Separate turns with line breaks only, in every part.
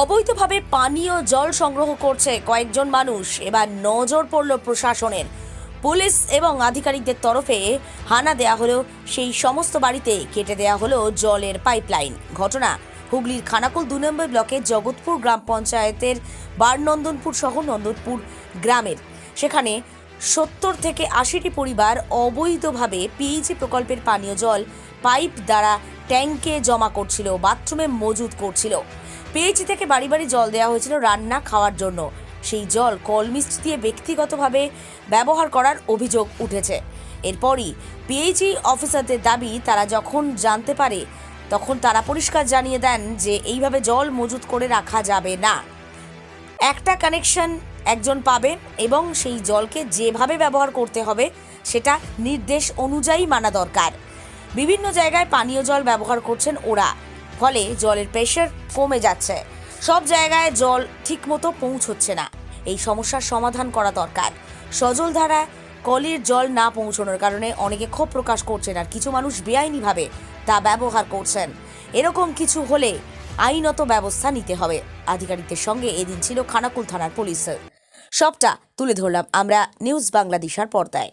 অবৈধভাবে পানীয় জল সংগ্রহ করছে কয়েকজন মানুষ। এবার নজর পড়ল প্রশাসনের। পুলিশ এবং আধিকারিকদের তরফে হানা দেয়া হলো সেই সমস্ত বাড়িতে কেটে দেয়া হলো জলের পাইপলাইন। ঘটনা হুগলির খানাকুল দু নম্বর ব্লকের জগৎপুর গ্রাম পঞ্চায়েতের বারনন্দনপুর সহ নন্দনপুর গ্রামের। সেখানে সত্তর থেকে আশিটি পরিবার অবৈধভাবে পিএইচি প্রকল্পের পানীয় জল পাইপ দ্বারা ট্যাঙ্কে জমা করছিল, বাথরুমে মজুত করছিল। পিএইচি থেকে বাড়ি বাড়ি জল দেওয়া হয়েছিল রান্না খাওয়ার জন্য। সেই জল কলমিস্ট দিয়ে ব্যক্তিগতভাবে ব্যবহার করার অভিযোগ উঠেছে। এরপরই পিএইচি অফিসারদের দাবি, তারা যখন জানতে পারে, তখন তারা পরিষ্কার জানিয়ে দেন যে এইভাবে জল মজুত করে রাখা যাবে না। একটা কানেকশন একজন পাবেন এবং সেই জলকে যেভাবে ব্যবহার করতে হবে, সেটা নির্দেশ অনুযায়ী মানা দরকার। বিভিন্ন জায়গায় পানীয় জল ব্যবহার করছেন ওরা। ফলে জলের প্রেশার কমে যাচ্ছে। সব জায়গায় জল ঠিকমতো পৌঁছচ্ছে না। এই সমস্যার সমাধান করা দরকার। সজলধারা কলের জল না পৌঁছানোর কারণে অনেকে ক্ষোভ প্রকাশ করছেন আর কিছু মানুষ বেআইনিভাবে তা ব্যবহার করছেন। এরকম কিছু হলে আইনত ব্যবস্থা নিতে হবে। আধিকারিকদের সঙ্গে এদিন ছিল খানাকুল থানার পুলিশের সবটা তুলে ধরলাম আমরা নিউজ বাংলাদেশার পর্দায়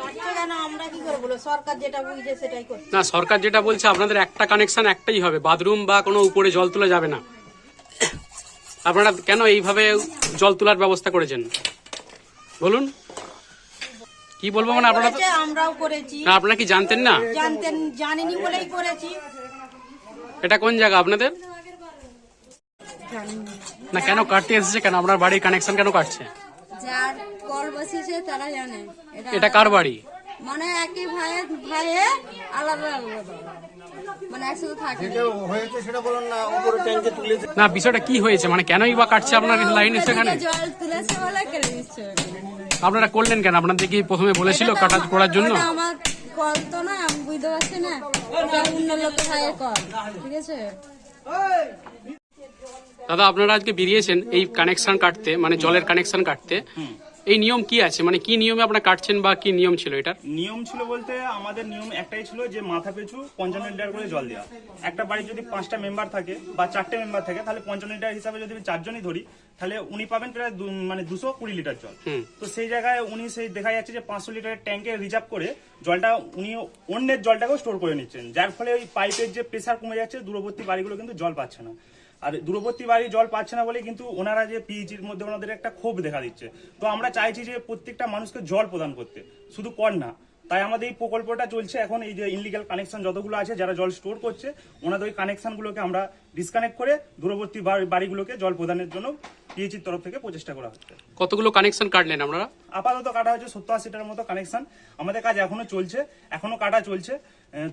পাচ্ছে কেন আমরা কি করে বলো সরকার যেটা বুঝছে সেটাই করছে
না সরকার যেটা বলছে আপনাদের একটা কানেকশন একটাই হবে। বাথরুম বা কোনো উপরে জল তোলা যাবে না। আপনারা কেন এইভাবে জল তোলার ব্যবস্থা করেছেন? বলুন। কি বলব মানে আপনারা
আমরাও করেছি।
না আপনারা কি জানতেন না?
জানতেন জানিনি বলেই করেছি।
এটা কোন জায়গা আপনাদের? না কেন কাটতে এসেছে কেন? আপনার বাড়ির কানেকশন কেন কাটছে?
যার কল বসেছে তারা জানে। এটা
এটা কার বাড়ি?
মানে একই ভাইয়ে ভাইয়ে আলাদা আলাদা। মানে
না বিষয়টা কি হয়েছে? মানে কেনই বা কাটছে আপনার লাইন সেখানে? আপনারা করলেন কেন? আপনাদের কি প্রথমে বলেছিল কাটা করার জন্য?
আমার কল তো না আমি বুঝতে পারছি না। অন্য লোকের ভাইয়ের কল ঠিক আছে?
দাদা আপনারা আজকে বেরিয়েছেন এই কানেকশন কাটতে মানে জলের কানেকশন কাটতে। এই নিয়ম কি আছে? মানে কি নিয়মে আপনারা কাটছেন বা কি নিয়ম ছিল এটা
নিয়ম ছিল বলতে আমাদের নিয়ম একটাই ছিল যে মাথা পিছু পঞ্চান্ন লিটার করে জল দেওয়া। একটা বাড়ির যদি পাঁচটা মেম্বার থাকে বা চারটে মেম্বার থাকে তাহলে পঞ্চান্ন লিটার হিসাবে যদি আমি চারজনই ধরি তাহলে উনি পাবেন প্রায় দু- মানে দুশো কুড়ি লিটার জল। তো সেই জায়গায় উনি সেই দেখা যাচ্ছে যে পাঁচশো লিটারের ট্যাঙ্কে রিজার্ভ করে জলটা উনি অন্যের জলটাকেও স্টোর করে নিচ্ছেন। যার ফলে ওই পাইপের যে প্রেসার কমে যাচ্ছে দূরবর্তী বাড়িগুলো কিন্তু জল পাচ্ছে না। আর দূরবর্তী বাড়ি জল পাচ্ছে না বলে কিন্তু ওনারা যে পিএইচির মধ্যে ওনাদের একটা ক্ষোভ দেখা দিচ্ছে। তো আমরা চাইছি যে প্রত্যেকটা মানুষকে জল প্রদান করতে। শুধু কর না তাই আমাদের এই প্রকল্পটা চলছে। এখন এই যে ইনলিগাল কানেকশন যতগুলো আছে যারা জল স্টোর করছে ওনাদের ওই কানেকশনগুলোকে আমরা ডিসকানেক্ট করে দূরবর্তী বাড়ি- বাড়িগুলোকে জল প্রদানের জন্য পিএইচির তরফ থেকে প্রচেষ্টা করা হচ্ছে।
কতগুলো কানেকশন কাটলেন আপনারা?
আপাতত কাটা হয়েছে সত্তর আশিটার মতো কানেকশন আমাদের কাজ এখনও চলছে এখনও কাটা চলছে।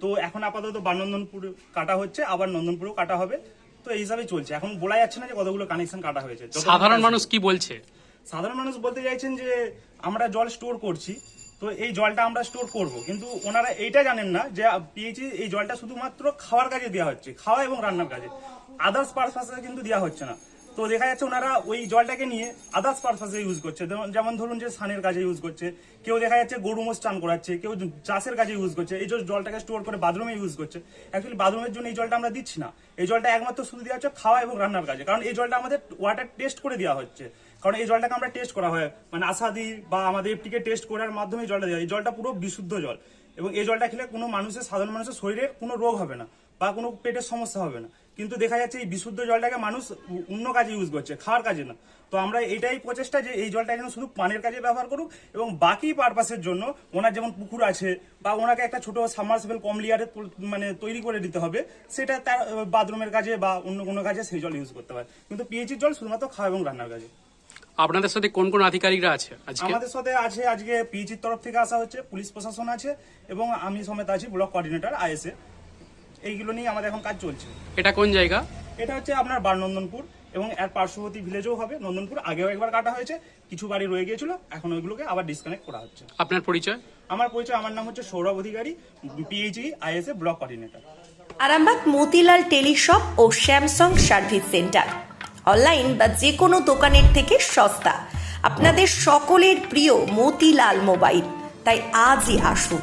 তো এখন আপাতত বানন্দনপুর কাটা হচ্ছে আবার নন্দনপুরও কাটা হবে। তো এই হিসাবে চলছে। এখন বলা যাচ্ছে না যে কতগুলো কানেকশন কাটা হয়েছে।
সাধারণ মানুষ কি বলছে?
সাধারণ মানুষ বলতে চাইছেন যে আমরা জল স্টোর করছি তো এই জলটা আমরা স্টোর করব। কিন্তু ওনারা এইটা জানেন না যে পিএইচি এই জলটা শুধুমাত্র খাওয়ার কাজে দেওয়া হচ্ছে খাওয়া এবং রান্নার কাজে। আদার্স পারপাসে কিন্তু দেওয়া হচ্ছে না। তো দেখা যাচ্ছে ওনারা ওই জলটাকে নিয়ে আদার্স পারপাসে ইউজ করছে। যেমন- ধরুন যে সানের কাজে ইউজ করছে। কেউ দেখা যাচ্ছে গরু মোষ চান করাচ্ছে, কেউ চাষের কাজে ইউজ করছে। এই জলটাকে স্টোর করে বাথরুমে ইউজ করছে। অ্যাকচুয়ালি বাথরুমের জন্য এই জলটা আমরা দিচ্ছি না। এই জলটা একমাত্র শুধু দেওয়া হচ্ছে খাওয়া এবং রান্নার কাজে। কারণ এই জলটা আমাদের ওয়াটার টেস্ট করে দেওয়া হচ্ছে। কারণ এই জলটাকে আমরা টেস্ট করা হয়। মানে আশাদি বা আমাদের এফটিকে টেস্ট করার মাধ্যমে জলটা দেওয়া। এই জলটা পুরো বিশুদ্ধ জল। এবং এই জলটা খেলে কোনো মানুষের, সাধারণ মানুষের শরীরে কোনো রোগ হবে না বা কোনো পেটের সমস্যা হবে না। কিন্তু দেখা যাচ্ছে এই বিশুদ্ধ জলটাকে মানুষ অন্য কাজে ইউজ করছে খাওয়ার কাজে না। তো আমরা এটাই প্রচেষ্টা যে এই জলটা যেন শুধু পানের কাজে ব্যবহার করুক এবং বাকি পারপাসের জন্য ওনার যেমন পুকুর আছে বা ওনাকে একটা ছোট সাবমার্সিবল কম লেয়ারে মানে তৈরি করে দিতে হবে সেটা তার বাথরুমের কাজে বা অন্য কোনো কাজে সেই জল ইউজ করতে পারে কিন্তু পিএইচির জল শুধুমাত্র খাওয়া এবং রান্নার কাজে।
আপনাদের সাথে কোন কোন আধিকারিকরা আছে আজকে?
আমাদের সাথে আছে আজকে পিএইচির তরফ থেকে আসা হচ্ছে পুলিশ প্রশাসন আছে এবং আমি সমেত আছি ব্লক কোঅর্ডিনেটর আইএসএ এইগুলো নিয়ে আমাদের এখন কাজ চলছে।
এটা কোন জায়গা?
এটা হচ্ছে আপনার বারনন্দনপুর এবং এর পার্শ্ববর্তী ভিলেজও হবে। নন্দনপুর আগেও একবার কাটা হয়েছে কিছু বাড়ি রয়ে গিয়েছিল এখন ওইগুলোকে আবার ডিসকানেক্ট করা হচ্ছে।
আপনার পরিচয়?
আমার পরিচয় আমার নাম হচ্ছে Sourav Adhikari PHE ISA block coordinator
Arambag Motilal teleshop ও স্যামসাং সার্ভিস সেন্টার। অনলাইন বা যে কোনো দোকানের থেকে সস্তা। আপনাদের সকলের প্রিয় মতিলাল মোবাইল। তাই আজই আসুন।